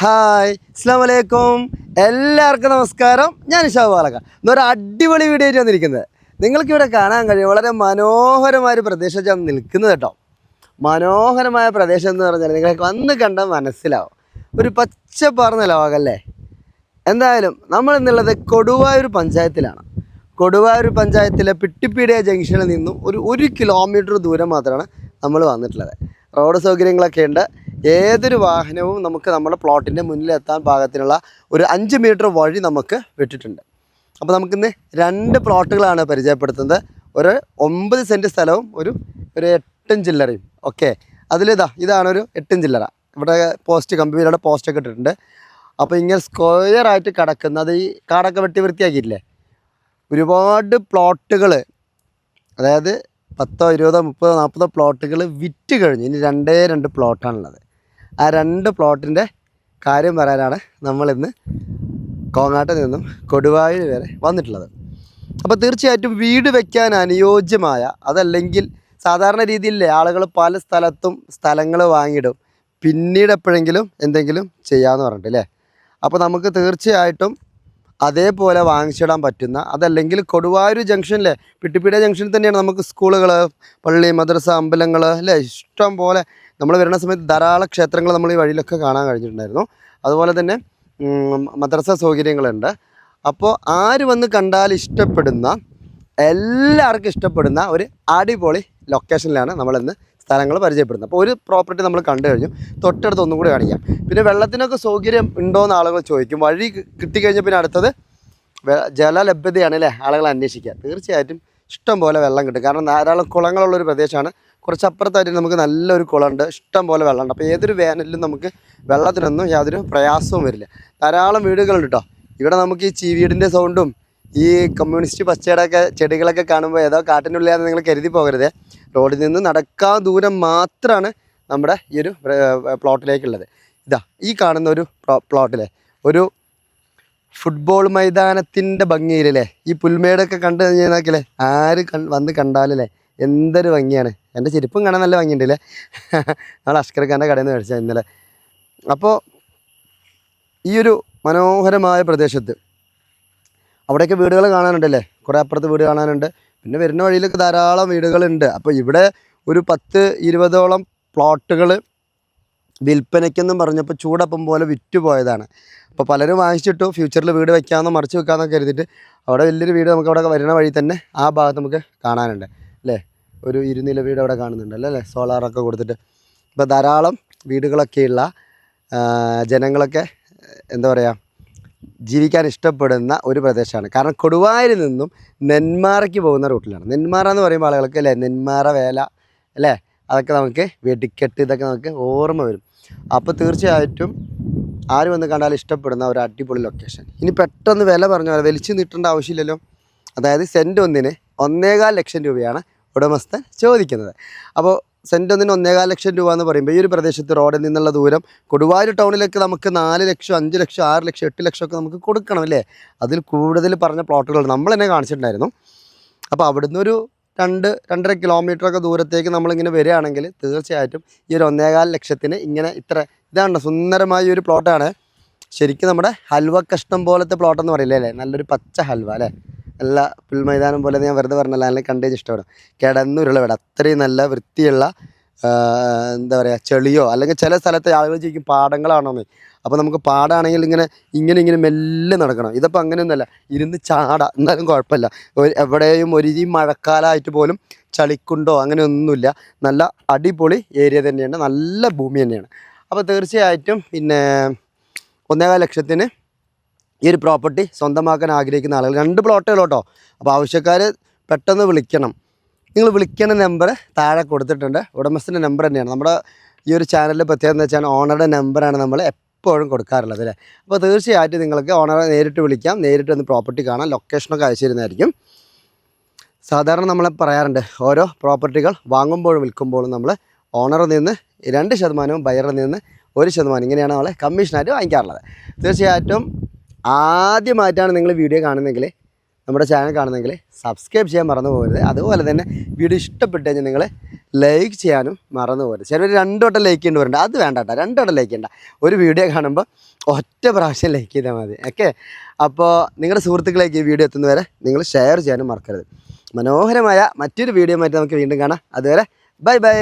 Hi അസ്സാം വലൈക്കും എല്ലാവർക്കും നമസ്കാരം. ഞാൻ ഇഷാ പാലക്ക ഇന്നൊരു അടിപൊളി വീഡിയോ ആയിട്ട് വന്നിരിക്കുന്നത്. നിങ്ങൾക്ക് ഇവിടെ കാണാൻ കഴിയും വളരെ മനോഹരമായ ഒരു പ്രദേശത്താണ് നിൽക്കുന്നത് കേട്ടോ. മനോഹരമായ പ്രദേശം എന്ന് പറഞ്ഞാൽ നിങ്ങൾക്ക് വന്ന് കണ്ടാൽ മനസ്സിലാവും. ഒരു പച്ചപ്പാർന്ന ലോകമല്ലേ? എന്തായാലും നമ്മൾ ഇന്നുള്ളത് കൊടുവായൂർ പഞ്ചായത്തിലാണ്. കൊടുവായൂർ പഞ്ചായത്തിലെ പിട്ടിപ്പീടിയ ജംഗ്ഷനിൽ നിന്നും ഒരു ഒരു കിലോമീറ്റർ ദൂരം മാത്രമാണ് നമ്മൾ വന്നിട്ടുള്ളത്. റോഡ് സൗകര്യങ്ങളൊക്കെ ഉണ്ട്. ഏതൊരു വാഹനവും നമുക്ക് നമ്മുടെ പ്ലോട്ടിന്റെ മുന്നിലെത്താൻ പാകത്തിനുള്ള ഒരു അഞ്ച് മീറ്റർ വഴി നമുക്ക് വിട്ടിട്ടുണ്ട്. അപ്പോൾ നമുക്കിന്ന് രണ്ട് പ്ലോട്ടുകളാണ് പരിചയപ്പെടുത്തുന്നത്. ഒരു ഒമ്പത് സെന്റ് സ്ഥലവും ഒരു ഒരു എട്ടും ചില്ലറയും. ഓക്കെ. അതിലിതാ ഇതാണ് ഒരു എട്ടും ചില്ലറ. ഇവിടെ പോസ്റ്റ് കമ്പിയിലൂടെ പോസ്റ്റൊക്കെ ഇട്ടിട്ടുണ്ട്. അപ്പോൾ ഇങ്ങനെ സ്ക്വയർ ആയിട്ട് കിടക്കുന്ന അത് ഈ കാടൊക്കെ വെട്ടി വൃത്തിയാക്കിയില്ലേ ഒരുപാട് പ്ലോട്ടുകൾ അതായത് പത്തോ ഇരുപതോ മുപ്പതോ നാൽപ്പതോ പ്ലോട്ടുകൾ വിറ്റ് കഴിഞ്ഞു. ഇനി രണ്ടേ രണ്ട് പ്ലോട്ടാണുള്ളത്. ആ രണ്ട് പ്ലോട്ടിന്റെ കാര്യം പറയാനാണ് നമ്മളിന്ന് കോങ്ങാട്ടിൽ നിന്നും കൊടുവായൂർ വരെ വന്നിട്ടുള്ളത്. അപ്പോൾ തീർച്ചയായിട്ടും വീട് വയ്ക്കാൻ അനുയോജ്യമായ അതല്ലെങ്കിൽ സാധാരണ രീതിയിലേ ആളുകൾ പല സ്ഥലത്തും സ്ഥലങ്ങൾ വാങ്ങിയിടും. പിന്നീട് എപ്പോഴെങ്കിലും എന്തെങ്കിലും ചെയ്യാമെന്ന് പറഞ്ഞിട്ട് അല്ലേ? അപ്പോൾ നമുക്ക് തീർച്ചയായിട്ടും അതേപോലെ വാങ്ങിച്ചിടാൻ പറ്റുന്ന അതല്ലെങ്കിൽ കൊടുവായൂർ ജംഗ്ഷനിലെ പിട്ടിപ്പീട ജംഗ്ഷനിൽ തന്നെയാണ് നമുക്ക് സ്കൂളുകൾ പള്ളി മദ്രസ അമ്പലങ്ങൾ അല്ലേ? ഇഷ്ടം പോലെ നമ്മൾ വരുന്ന സമയത്ത് ധാരാളം ക്ഷേത്രങ്ങൾ നമ്മൾ ഈ വഴിയിലൊക്കെ കാണാൻ കഴിഞ്ഞിട്ടുണ്ടായിരുന്നു. അതുപോലെ തന്നെ മദ്രസ സൗകര്യങ്ങളുണ്ട്. അപ്പോൾ ആര് വന്ന് കണ്ടാൽ ഇഷ്ടപ്പെടുന്ന എല്ലാവർക്കും ഇഷ്ടപ്പെടുന്ന ഒരു അടിപൊളി ലൊക്കേഷനിലാണ് നമ്മളിന്ന് സ്ഥലങ്ങൾ പരിചയപ്പെടുന്നത്. അപ്പോൾ ഒരു പ്രോപ്പർട്ടി നമ്മൾ കണ്ടു കഴിഞ്ഞു. തൊട്ടടുത്ത് ഒന്നും കൂടി കാണിക്കാം. പിന്നെ വെള്ളത്തിനൊക്കെ സൗകര്യം ഉണ്ടോ എന്ന് ആളുകൾ ചോദിക്കും. വഴി കിട്ടിക്കഴിഞ്ഞാൽ പിന്നെ അടുത്തത് ജലലഭ്യതയാണ് അല്ലേ? ആളുകൾ അന്വേഷിക്കുക. തീർച്ചയായിട്ടും ഇഷ്ടം പോലെ വെള്ളം കിട്ടും. കാരണം ധാരാളം കുളങ്ങളുള്ളൊരു പ്രദേശമാണ്. കുറച്ച് അപ്പുറത്തായിട്ട് നമുക്ക് നല്ലൊരു കുളമുണ്ട്. ഇഷ്ടം പോലെ വെള്ളമുണ്ട്. അപ്പോൾ ഏതൊരു വേനലിലും നമുക്ക് വെള്ളത്തിനൊന്നും യാതൊരു പ്രയാസവും വരില്ല. ധാരാളം വീടുകളുണ്ട് കേട്ടോ ഇവിടെ നമുക്ക് ഈ ചീവീടിന്റെ സൗണ്ടും ഈ കമ്മ്യൂണിസ്റ്റ് പച്ചയുടെയൊക്കെ ചെടികളൊക്കെ കാണുമ്പോൾ ഏതോ കാട്ടിനുള്ളിലാന്ന് നിങ്ങൾ കരുതി പോകരുത്. റോഡിൽ നിന്ന് നടക്കാൻ ദൂരം മാത്രമാണ് നമ്മുടെ ഈ ഒരു പ്ലോട്ടിലേക്കുള്ളത്. ഇതാ ഈ കാണുന്ന ഒരു പ്ലോ- പ്ലോട്ടിലെ ഒരു ഫുട്ബോൾ മൈതാനത്തിന്റെ ഭംഗിയിലല്ലേ? ഈ പുൽമേടൊക്കെ കണ്ടു കഴിഞ്ഞാൽ ആര് വന്ന് കണ്ടാലല്ലേ? എന്തൊരു ഭംഗിയാണ്. എന്റെ ചെരുപ്പും കാണാൻ നല്ല ഭംഗിയുണ്ടല്ലേ? നമ്മൾ അഷ്കർ കടയിൽ നിന്ന് മേടിച്ചത് ഇന്നലെ. അപ്പോൾ ഈ ഒരു മനോഹരമായ പ്രദേശത്ത് അവിടെയൊക്കെ വീടുകൾ കാണാനുണ്ടല്ലേ? കുറേ അപ്പുറത്ത് വീട് കാണാനുണ്ട്. പിന്നെ വരുന്ന വഴിയിലൊക്കെ ധാരാളം വീടുകളുണ്ട്. അപ്പോൾ ഇവിടെ ഒരു പത്ത് ഇരുപതോളം പ്ലോട്ടുകൾ വിൽപ്പനയ്ക്കെന്നും പറഞ്ഞപ്പോൾ ചൂടപ്പം പോലെ വിറ്റുപോയതാണ് അപ്പോൾ പലരും വാങ്ങിച്ചിട്ടു ഫ്യൂച്ചറിൽ വീട് വെക്കാമെന്നോ മറിച്ച് വെക്കാമെന്നൊക്കെ കരുതിയിട്ട് അവിടെ വലിയൊരു വീട് നമുക്ക് അവിടെ വരുന്ന വഴി തന്നെ ആ ഭാഗത്ത് നമുക്ക് കാണാനുണ്ട്. അല്ലേ ഒരു ഇരുനില വീട് അവിടെ കാണുന്നുണ്ടല്ലോ അല്ലേ സോളാറൊക്കെ കൊടുത്തിട്ട്. ഇപ്പോൾ ധാരാളം വീടുകളൊക്കെയുള്ള ജനങ്ങളൊക്കെ എന്താ പറയുക ജീവിക്കാൻ ഇഷ്ടപ്പെടുന്ന ഒരു പ്രദേശമാണ്. കാരണം കൊടുവായിൽ നിന്നും നെന്മാറയ്ക്ക് പോകുന്ന റൂട്ടിലാണ്. നെന്മാറ എന്ന് പറയുമ്പോൾ ആളുകൾക്ക് അല്ലേ നെന്മാറ വേല അല്ലേ അതൊക്കെ നമുക്ക് വെടിക്കെട്ട് ഇതൊക്കെ നമുക്ക് ഓർമ്മ വരും. അപ്പോൾ തീർച്ചയായിട്ടും ആര് വന്ന് കണ്ടാൽ ഇഷ്ടപ്പെടുന്ന ഒരു അടിപൊളി ലൊക്കേഷൻ ഇനി പെട്ടെന്ന് വില പറഞ്ഞാൽ വലിച്ചു നീട്ടേണ്ട ആവശ്യമില്ലല്ലോ. അതായത് സെന്റ് ഒന്നിന് ഒന്നേകാൽ ലക്ഷം രൂപയാണ് ഉടമസ്ഥൻ ചോദിക്കുന്നത്. അപ്പോൾ സെന്റ് ഒന്നിന് ഒന്നേകാൽ ലക്ഷം രൂപ എന്ന് പറയുമ്പോൾ ഈ ഒരു പ്രദേശത്ത് റോഡിൽ നിന്നുള്ള ദൂരം കൊടുവായൂർ ടൗണിലേക്ക് നമുക്ക് നാല് ലക്ഷം അഞ്ച് ലക്ഷം ആറ് ലക്ഷം എട്ട് ലക്ഷം ഒക്കെ നമുക്ക് കൊടുക്കണം അല്ലേ? അതിൽ കൂടുതൽ പറഞ്ഞ പ്ലോട്ടുകൾ നമ്മൾ തന്നെ കാണിച്ചിട്ടുണ്ടായിരുന്നു. അപ്പോൾ അവിടുന്ന് ഒരു രണ്ട് രണ്ടര കിലോമീറ്റർ ഒക്കെ ദൂരത്തേക്ക് നമ്മളിങ്ങനെ വരികയാണെങ്കിൽ തീർച്ചയായിട്ടും ഈ ഒരു ഒന്നേകാൽ ലക്ഷത്തിന് ഇങ്ങനെ ഇത്ര ഇതാണ് സുന്ദരമായ ഒരു പ്ലോട്ടാണ്. ശരിക്കും നമ്മുടെ ഹൽവ കഷ്ണം പോലത്തെ പ്ലോട്ടെന്ന് പറയില്ലേ അല്ലേ? നല്ലൊരു പച്ച ഹൽവ അല്ലേ? നല്ല പുൽമൈതാനം പോലെ ഞാൻ വെറുതെ പറഞ്ഞല്ല. അല്ലെങ്കിൽ കണ്ടേ ഇഷ്ടപ്പെടും കിടന്നുരുള്ള വീട് അത്രയും നല്ല വൃത്തിയുള്ള എന്താ പറയുക ചെളിയോ അല്ലെങ്കിൽ ചില സ്ഥലത്തെ ആളുകൾ ചോദിക്കും പാടങ്ങളാണോന്ന് അപ്പോൾ നമുക്ക് പാടാണെങ്കിൽ ഇങ്ങനെ ഇങ്ങനെ ഇങ്ങനെ മെല്ലെ നടക്കണം. ഇതിപ്പോൾ അങ്ങനെയൊന്നുമല്ല. ഇരുന്ന് ചാട. എന്നാലും കുഴപ്പമില്ല. എവിടെയും ഒരു ഈ മഴക്കാലമായിട്ട് പോലും ചളിക്കുണ്ടോ അങ്ങനെയൊന്നുമില്ല. നല്ല അടിപൊളി ഏരിയ തന്നെയാണ്. നല്ല ഭൂമി തന്നെയാണ്. അപ്പോൾ തീർച്ചയായിട്ടും പിന്നെ ഒന്നേകാൽ ലക്ഷത്തിന് ഈ ഒരു പ്രോപ്പർട്ടി സ്വന്തമാക്കാൻ ആഗ്രഹിക്കുന്ന ആളുകൾ. രണ്ട് പ്ലോട്ടുകൾ കേട്ടോ. അപ്പോൾ ആവശ്യക്കാർ പെട്ടെന്ന് വിളിക്കണം. നിങ്ങൾ വിളിക്കുന്ന നമ്പർ താഴെ കൊടുത്തിട്ടുണ്ട്. ഉടമസ്ഥന്റെ നമ്പർ തന്നെയാണ്. നമ്മുടെ ഈ ഒരു ചാനലിൽ പ്രത്യേകത എന്ന് വെച്ചാൽ ഓണറുടെ നമ്പറാണ് നമ്മൾ എപ്പോഴും കൊടുക്കാറുള്ളത് അല്ലേ? അപ്പോൾ തീർച്ചയായിട്ടും നിങ്ങൾക്ക് ഓണറെ നേരിട്ട് വിളിക്കാം. നേരിട്ട് വന്ന് പ്രോപ്പർട്ടി കാണാം. ലൊക്കേഷനൊക്കെ അയച്ചു തരുന്നതായിരിക്കും സാധാരണ നമ്മൾ പറയാറുണ്ട് ഓരോ പ്രോപ്പർട്ടികൾ വാങ്ങുമ്പോഴും വിൽക്കുമ്പോഴും നമ്മൾ ഓണറിൽ നിന്ന് രണ്ട് ശതമാനവും ബയറിൽ നിന്ന് ഒരു ശതമാനം. ഇങ്ങനെയാണ് നമ്മൾ കമ്മീഷനായിട്ട് വാങ്ങിക്കാറുള്ളത്. തീർച്ചയായിട്ടും ആദ്യമായിട്ടാണ് നിങ്ങൾ വീഡിയോ കാണുന്നതെങ്കിൽ നമ്മുടെ ചാനൽ കാണുന്നെങ്കിൽ സബ്സ്ക്രൈബ് ചെയ്യാൻ മറന്നു പോകരുത്. അതുപോലെ തന്നെ വീഡിയോ ഇഷ്ടപ്പെട്ട് കഴിഞ്ഞാൽ നിങ്ങൾ ലൈക്ക് ചെയ്യാനും മറന്നു പോകരുത്. ചിലവർ രണ്ടോട്ടം ലൈക്ക് ചെയ്യേണ്ടി വരുന്നുണ്ട് അത് വേണ്ട കേട്ടോ. രണ്ടോട്ടം ലൈക്ക് ചെയ്യണ്ട. ഒരു വീഡിയോ കാണുമ്പോൾ ഒറ്റ പ്രാവശ്യം ലൈക്ക് ചെയ്താൽ മതി. ഓക്കെ അപ്പോൾ നിങ്ങളുടെ സുഹൃത്തുക്കളേക്ക് ഈ വീഡിയോ എത്തുന്നവരെ നിങ്ങൾ ഷെയർ ചെയ്യാനും മറക്കരുത്. മനോഹരമായ മറ്റൊരു വീഡിയോ ആയിട്ട് നമുക്ക് വീണ്ടും കാണാം. അതുവരെ ബൈ ബൈ